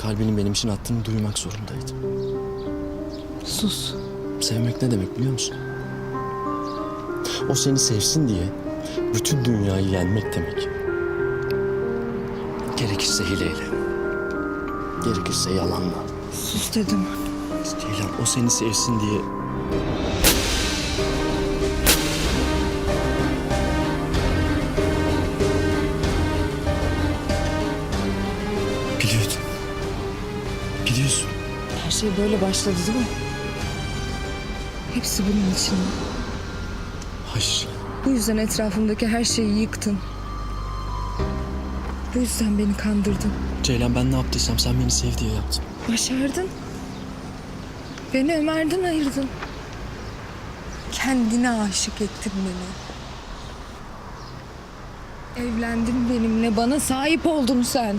kalbinin benim için attığını duymak zorundaydım. Sus. Sevmek ne demek biliyor musun? O seni sevsin diye bütün dünyayı yenmek demek. Gerekirse hileyle. Gerekirse yalanla. Sus dedim. Ceylan o seni sevsin diye Biliyorsun. Her şey böyle başladı değil mi? Hepsi bunun için. Hayır. Bu yüzden etrafımdaki her şeyi yıktın. Bu yüzden beni kandırdın. Ceylan ben ne yaptıysam sen beni sev diye yaptın. Başardın. Beni Ömer'den ayırdın. Kendine aşık ettin beni. Evlendin benimle, bana sahip oldun sen.